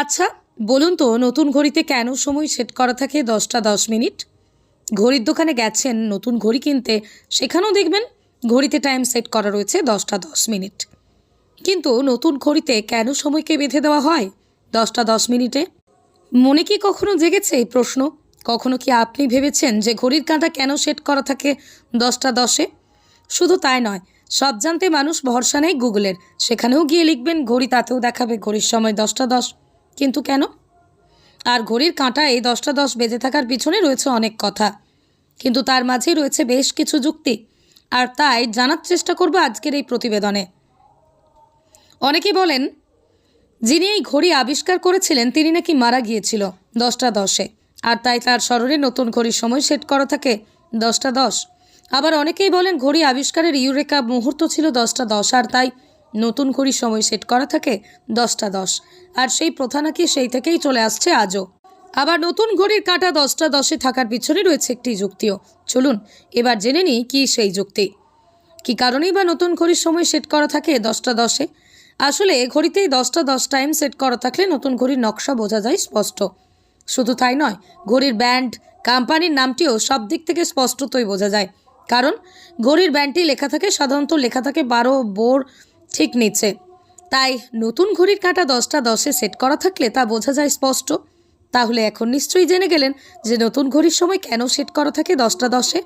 আচ্ছা বলুন তো, নতুন ঘড়িতে কেন সময় সেট করা থাকে দশটা দশ মিনিট? ঘড়ির দোকানে গেছেন, নতুন ঘড়ি কিনতে, সেখানেও দেখবেন ঘড়িতে টাইম সেট করা রয়েছে দশটা দশ মিনিট। কিন্তু নতুন ঘড়িতে কেন সময়কে বেঁধে দেওয়া হয় দশটা দশ মিনিটে? মনে কি কখনো জেগেছে এই প্রশ্ন? কখনো কি আপনি ভেবেছেন যে ঘড়ির কাঁটা কেন সেট করা থাকে দশটা দশে? শুধু তাই নয়, সব জানতে মানুষ ভরসা নেই গুগলের। সেখানেও গিয়ে লিখবেন, ঘড়ি তাতেও দেখাবে, ঘড়ির সময় দশটা দশ। কিন্তু কেন? আর ঘড়ির কাঁটা এই দশটা দশ বেজে থাকার পিছনে রয়েছে অনেক কথা। কিন্তু তার মাঝেই রয়েছে বেশ কিছু যুক্তি। আর তাই জানার চেষ্টা করব আজকের এই প্রতিবেদনে। অনেকে বলেন, যিনি এই ঘড়ি আবিষ্কার করেছিলেন, তিনি নাকি মারা গিয়েছিল দশটা দশে। আর তাই তার স্মরণে নতুন ঘড়ির সময় সেট করা থাকে দশটা দশ। আবার অনেকেই বলেন, ঘড়ি আবিষ্কারের ইউরেকা মুহূর্ত ছিল দশটা দশ। আর তাই নতুন ঘড়ির সময় সেট করা থাকে দশটা দশ। আর সেই প্রথা নাকি সেই থেকেই চলে আসছে আজও। আবার নতুন ঘড়ির কাঁটা দশটা দশে থাকার পিছনে রয়েছে একটি যুক্তিও। চলুন, এবার জেনে নিই কী সেই যুক্তি। কি কারণেই বা নতুন ঘড়ির সময় সেট করা থাকে দশটা দশে? আসলে ঘড়িতেই দশটা দশ টাইম সেট করা থাকলে নতুন ঘড়ির নকশা বোঝা যায় স্পষ্ট। শুধু তাই নয়, ঘড়ির ব্যান্ড, কোম্পানির নামটিও সব দিক থেকে স্পষ্টতই বোঝা যায়। কারণ, ঘড়ির ব্যান্ডটি লেখা থাকে সাধারণত লেখা থাকে বারো, বোর ঠিক নিচে। তাই নতুন ঘড়ির কাঁটা দশটা দশে সেট করা থাকলে তা বোঝা যায় স্পষ্ট। তাহলে এখন নিশ্চয়ই জেনে গেলেন যে নতুন ঘড়ির সময় কেন সেট করা থাকে দশটা দশে।